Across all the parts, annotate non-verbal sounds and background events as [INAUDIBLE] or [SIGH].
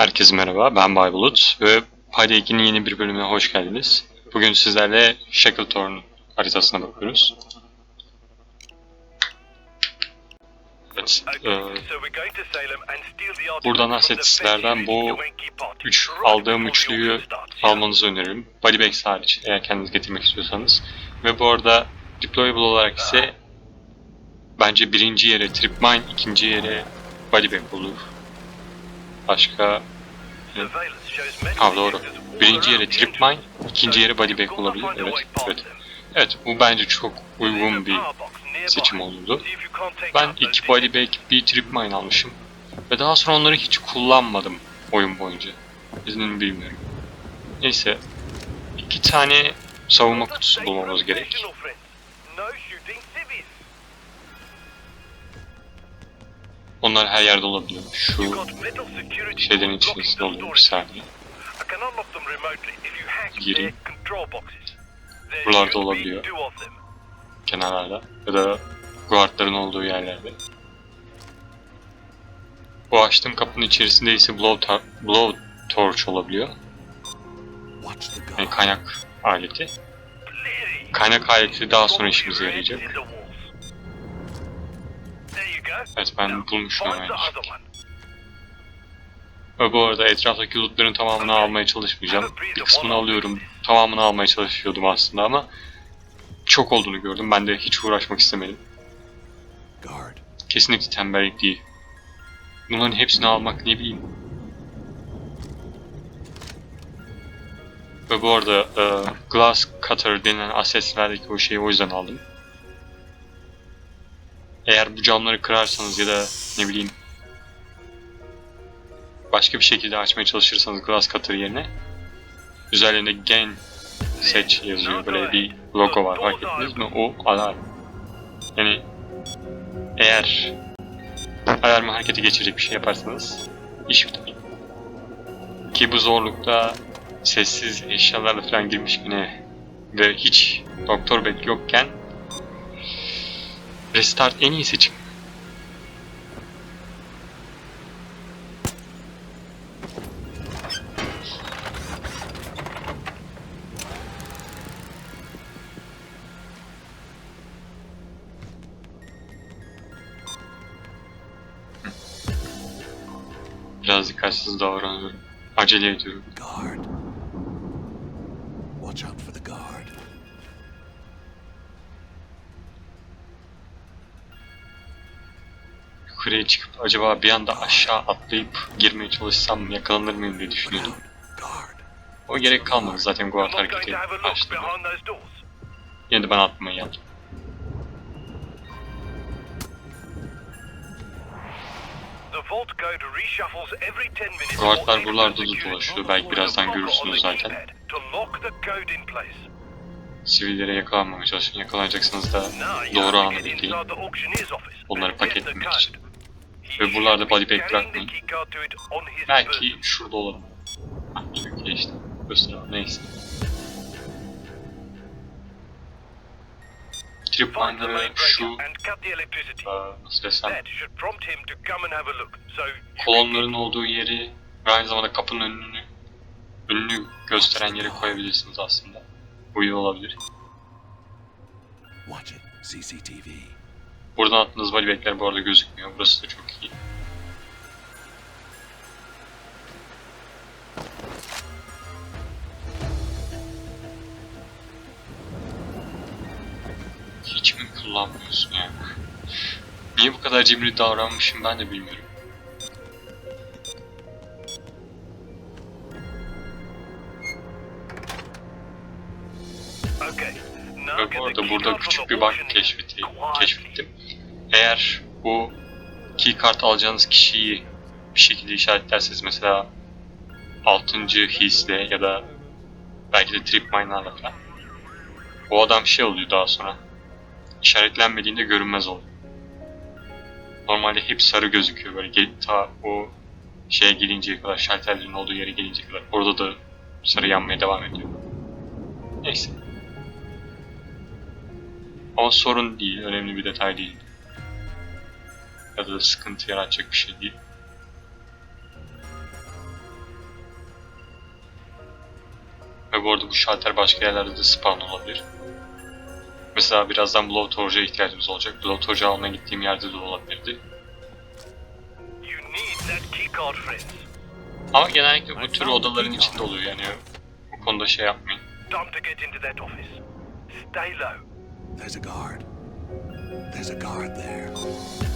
Herkese merhaba, ben Baybulut ve Payda 2'nin yeni bir bölümüne hoş geldiniz. Bugün sizlerle Shackletorn haritasına bakıyoruz. Evet, e, buradan assetlerden bu 3 aldığım üçlüyü almanızı öneririm. Bodybags hariç eğer kendiniz getirmek istiyorsanız. Ve bu arada deployable olarak ise bence birinci yere Tripmine, ikinci yere Bodybag olur. Başka Ha doğru. Birinci yere Tripmine, ikinci yere Bodybag olabilir. Evet, evet. Evet, bu bence çok uygun bir seçim olurdu. Ben iki Bodybag, bir Tripmine almışım. Ve daha sonra onları hiç kullanmadım oyun boyunca. İznini bilmiyorum. Neyse, iki tane savunma kutusu bulmamız gerek. Onlar her yerde olabiliyor. Şu şeylerin içerisinde oluyor bir saniye. Gireyim. Buralarda olabiliyor. Kenarlarda ya da guardların olduğu yerlerde. Bu açtığım kapının içerisinde ise blow, tor- blow torch olabiliyor. Yani kaynak aleti. Kaynak aleti daha sonra işimize yarayacak. Evet ben bulmuşum hemen. Ve bu arada etraftaki lootların tamamını almaya çalışmayacağım. Bir kısmını alıyorum. Tamamını almaya çalışıyordum aslında ama çok olduğunu gördüm. Ben de hiç uğraşmak istemedim. Kesinlikle tembellik değil. Bunların hepsini almak ne bileyim. Ve bu arada e, Glass Cutter denilen asetlerdeki o şeyi o yüzden aldım. Eğer bu camları kırarsanız ya da ne bileyim başka bir şekilde açmaya çalışırsanız Glass Cutter yerine üzerlerinde Gen Seç yazıyor. Böyle bir logo var fark ettiniz mi? O alarm. Yani eğer alarmı harekete geçirecek bir şey yaparsanız iş biter. Ki bu zorlukta sessiz eşyalarla falan girmiş güne ve hiç doktor bek yokken restart en iyi seçim. Biraz dikkatsiz davranıyorum. Acele ediyorum. Yukarıya çıkıp acaba bir anda aşağı atlayıp girmeye çalışsam mı yakalanır mıyım diye düşünüyordum. O gerek kalmadı zaten guard hareketi başladı. Yine de ben atmayı yaptım. Guardlar buralarda da dolaşıyor. Belki birazdan görürsünüz zaten. Sivillere yakalanmamaya çalışın. Yakalanacaksanız da doğru anı bekleyin. Onları paketlemek için. Ve buralarda body bag bırakmayın. Belki şurada olabilir. Ha, Türkiye işte. Göster neyse. Tripwind'ları şu nasıl desem kolonların olduğu yeri ve aynı zamanda kapının önünü önünü gösteren yere koyabilirsiniz aslında. Bu iyi olabilir. Watch it. CCTV. Buradan attığınız valibekler bu arada gözükmüyor. Burası da çok iyi. Hiç mi kullanmıyorsun ya? Niye bu kadar cimri davranmışım ben de bilmiyorum. Ve bu arada burada küçük bir bug keşfeti, keşfettim. Eğer bu keycard alacağınız kişiyi bir şekilde işaretlerseniz mesela 6. hisle ya da belki de trip mine'larla falan o adam şey oluyor daha sonra işaretlenmediğinde görünmez oluyor. Normalde hep sarı gözüküyor böyle gel, ta o şeye gelinceye kadar şalterlerin olduğu yere gelinceye kadar orada da sarı yanmaya devam ediyor. Neyse. Ama sorun değil, önemli bir detay değil kadar da sıkıntı yaratacak bir şey değil. Ve bu arada bu şalter başka yerlerde de spawn olabilir. Mesela birazdan Blow Torch'a ihtiyacımız olacak. Blow Torch'a almaya gittiğim yerde de olabilirdi. Ama genellikle bu tür odaların içinde oluyor yani. Bu konuda şey yapmayın. Time to get into that office. Stay low. There's a guard. There's a guard there.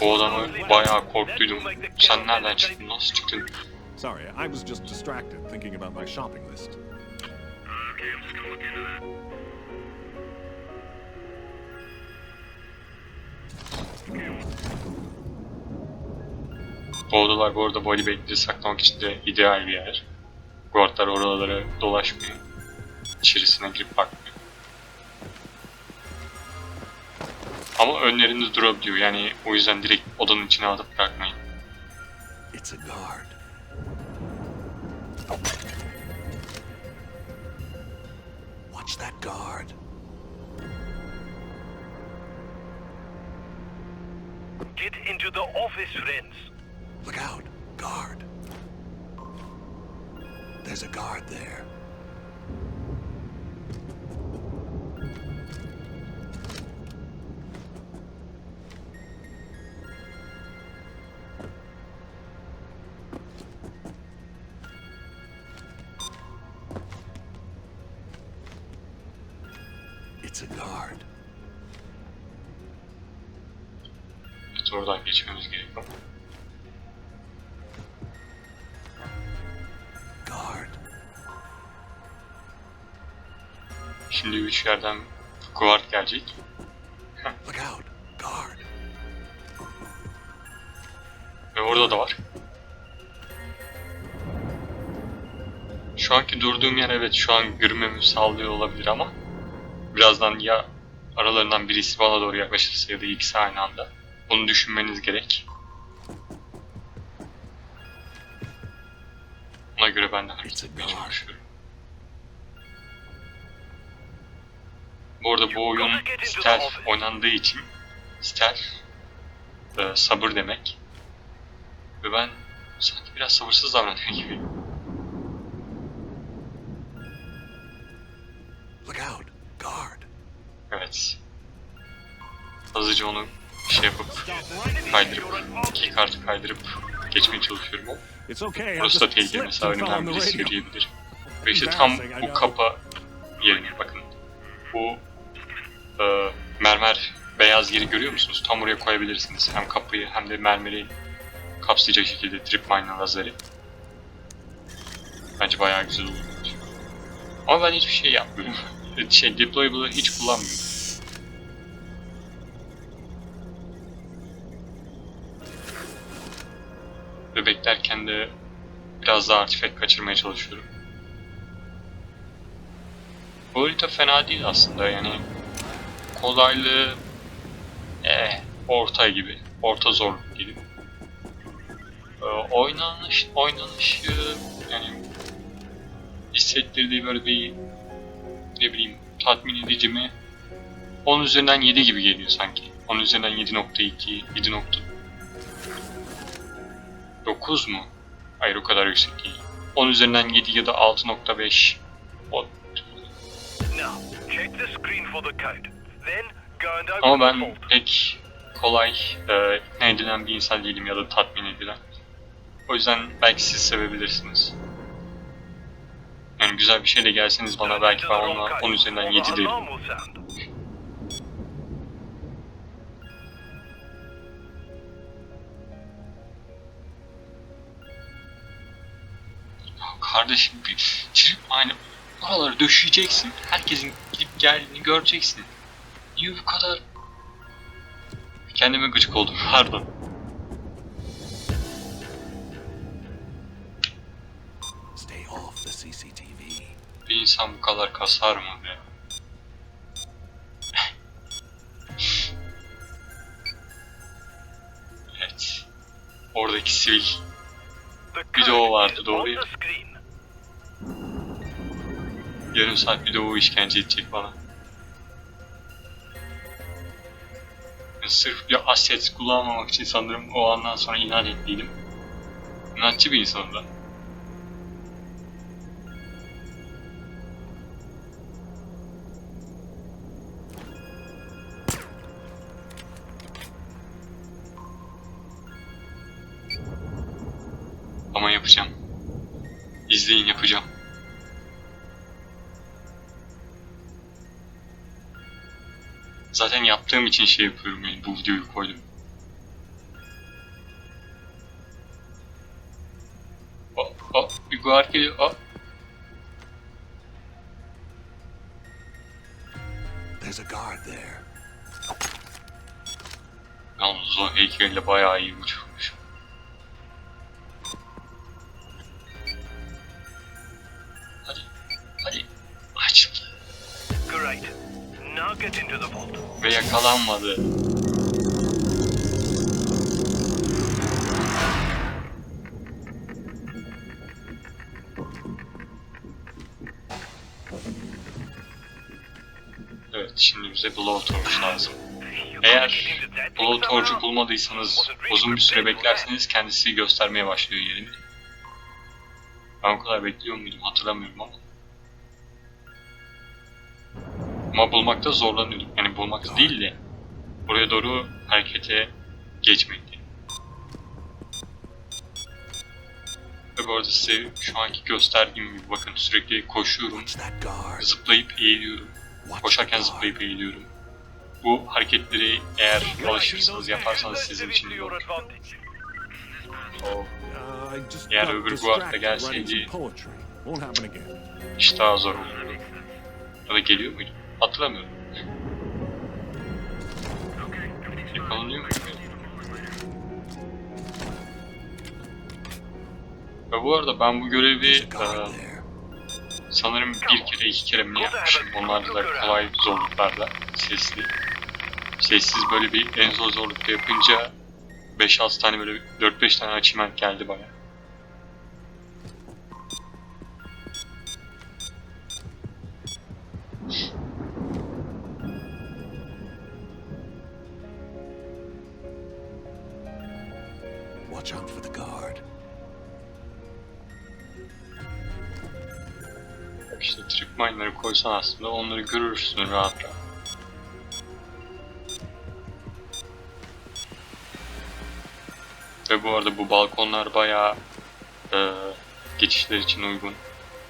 Bu adamı bayağı korktuydum. Sen nereden çıktın? Nasıl çıktın? Sorry, I was just distracted thinking about my shopping list. Bu odalar bu arada body bag'leri saklamak için de ideal bir yer. Guardlar oralara dolaşmıyor. İçerisine girip bakmıyor. Ama önlerinde durabiliyor yani o yüzden direkt odanın içine alıp bırakmayın. It's a guard. Watch that guard. Get into the office, friends. Look out. Guard. There's a guard there. Şimdi üç yerden guard gelecek. Look out. Guard. Ve orada da var. Şu anki durduğum yer evet şu an görünmemi sağlıyor olabilir ama birazdan ya aralarından birisi bana doğru yaklaşırsa ya da ikisi aynı anda. Bunu düşünmeniz gerek. Ona göre ben de hareket etmeye çalışıyorum. Bu arada bu oyun stealth oynandığı için stealth e, sabır demek. Ve ben sanki biraz sabırsız davranıyor gibi. Look out. Guard. Evet. Hızlıca onu şey yapıp kaydırıp, iki kartı kaydırıp geçmeye çalışıyorum burası da tehlikeli mesela önümden birisi yürüyebilir. Ve işte tam bu kapa yerine bakın. Bu e, mermer beyaz yeri görüyor musunuz? Tam oraya koyabilirsiniz. Hem kapıyı hem de mermeri kapsayacak şekilde trip mine lazeri. Bence bayağı güzel olur. Ama ben hiçbir şey yapmıyorum. [LAUGHS] şey deployable'ı hiç kullanmıyorum. Ve beklerken de biraz daha artifact kaçırmaya çalışıyorum. Bu harita fena değil aslında yani kolaylığı eh, orta gibi, orta zorluk gibi. Ee, oynanış, oynanışı yani hissettirdiği böyle bir ne bileyim tatmin edici mi? 10 üzerinden 7 gibi geliyor sanki. 10 üzerinden 7.2, 7.9 mu? Hayır o kadar yüksek değil. 10 üzerinden 7 ya da 6.5. O Now, check the screen for the code. Ama ben pek kolay e, ikna edilen bir insan değilim ya da tatmin edilen. O yüzden belki siz sevebilirsiniz. Yani güzel bir şeyle gelseniz bana belki ben ona code, 10 üzerinden or 7 the derim. kardeşim bir trip aynı oraları döşeyeceksin. Herkesin gidip geldiğini göreceksin. Niye bu kadar... Kendime gıcık oldum [LAUGHS] pardon. Stay off the CCTV. Bir insan bu kadar kasar mı be? evet. Oradaki sivil Bir de o vardı, doğru ya. yarım saat bir de o işkence edecek bana. Sırf bir aset kullanmamak için sanırım o andan sonra inat ettiydim. İnatçı bir insanım da. Ama yapacağım. İzleyin yapacağım. Zaten yaptığım için şey yapıyorum yani bu videoyu koydum. Hop hop bir guard geliyor hop. There's a guard there. Yalnız o heykelle bayağı iyi uçurmuş. Yakalanmadı. Evet şimdi bize Blowtorch lazım. Eğer Blowtorch'u bulmadıysanız uzun bir süre beklerseniz kendisi göstermeye başlıyor yerini. Ben o kadar bekliyor muydum hatırlamıyorum ama. Ama bulmakta zorlanıyordum. Yani bulmakta değil de oraya doğru harekete geçmekti. Ve bu arada size şu anki gösterdiğim gibi bakın sürekli koşuyorum, zıplayıp eğiliyorum. Koşarken zıplayıp eğiliyorum. Bu hareketleri eğer alışırsanız yaparsanız sizin için iyi olur. Just Eğer öbür distracted writing gelseydi-. İş daha zor olurdu. Ya da geliyor muydu? Hatırlamıyorum. Yakalanıyor muydu? Ve bu arada ben bu görevi e, sanırım bir kere iki kere mi yapmışım? Onlar da kolay zorluklarda sesli. Sessiz böyle bir en zor zorlukta yapınca 5-6 tane böyle 4-5 tane achievement geldi bana. Koysan aslında onları görürsün rahat rahat. Ve bu arada bu balkonlar bayağı e, geçişler için uygun.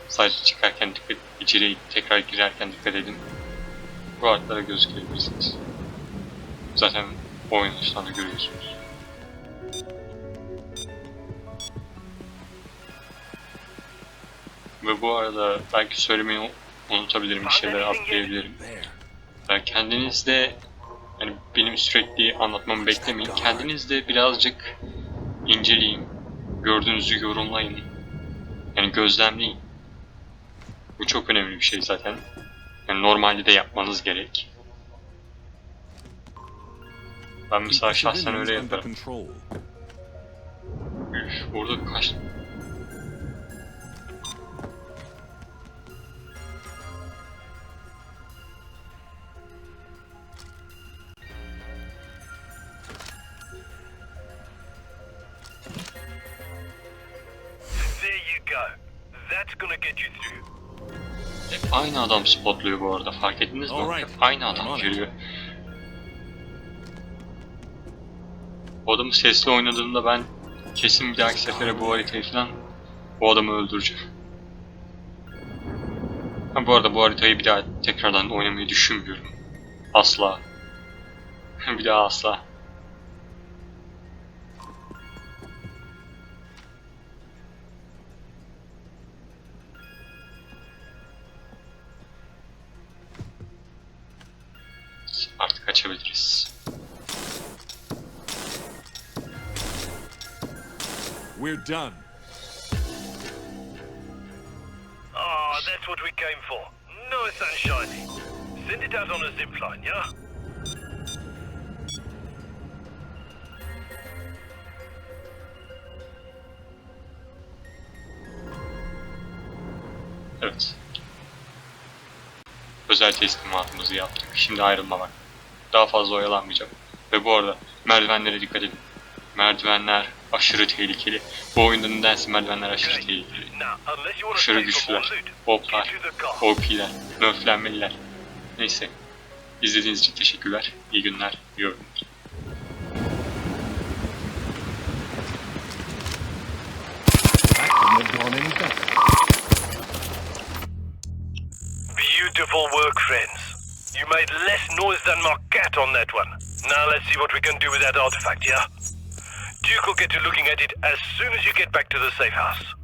Sadece çıkarken dikkat, içeri tekrar girerken dikkat edin. Bu artlara göz gelebilirsiniz. Zaten oynayışlarda görüyorsunuz. Ve bu arada belki söylemeyi unutabilirim, bir şeyler atlayabilirim. Yani kendiniz de yani benim sürekli anlatmamı beklemeyin. Kendiniz de birazcık inceleyin. Gördüğünüzü yorumlayın. Yani gözlemleyin. Bu çok önemli bir şey zaten. Yani normalde de yapmanız gerek. Ben mesela şahsen öyle yaparım. Üf, burada kaç... Hep aynı adam spotluyor bu arada fark ettiniz mi? Hep aynı adam geliyor. O adamı sesli oynadığımda ben kesin bir dahaki sefere bu haritayı falan o adamı öldüreceğim. Ha, bu arada bu haritayı bir daha tekrardan oynamayı düşünmüyorum. Asla. [LAUGHS] bir daha asla. Done. Ah, that's what we came for. No sunshine. Send it out on a zipline, yeah? Evet. Özel teslimatımızı yaptık. Şimdi ayrılma vakti. Daha fazla oyalanmayacağım. Ve bu arada merdivenlere dikkat edin. Merdivenler aşırı tehlikeli. Bu oyunda nedense merdivenler aşırı tehlikeli. Aşırı güçlüler. Boblar. OP'ler, nerflenmeliler. Neyse. İzlediğiniz için teşekkürler. İyi günler, iyi oyunlar. Beautiful work, friends. You made less noise than Marquette on that one. Now let's see what we can do with that artifact, yeah? Duke will get to looking at it as soon as you get back to the safe house.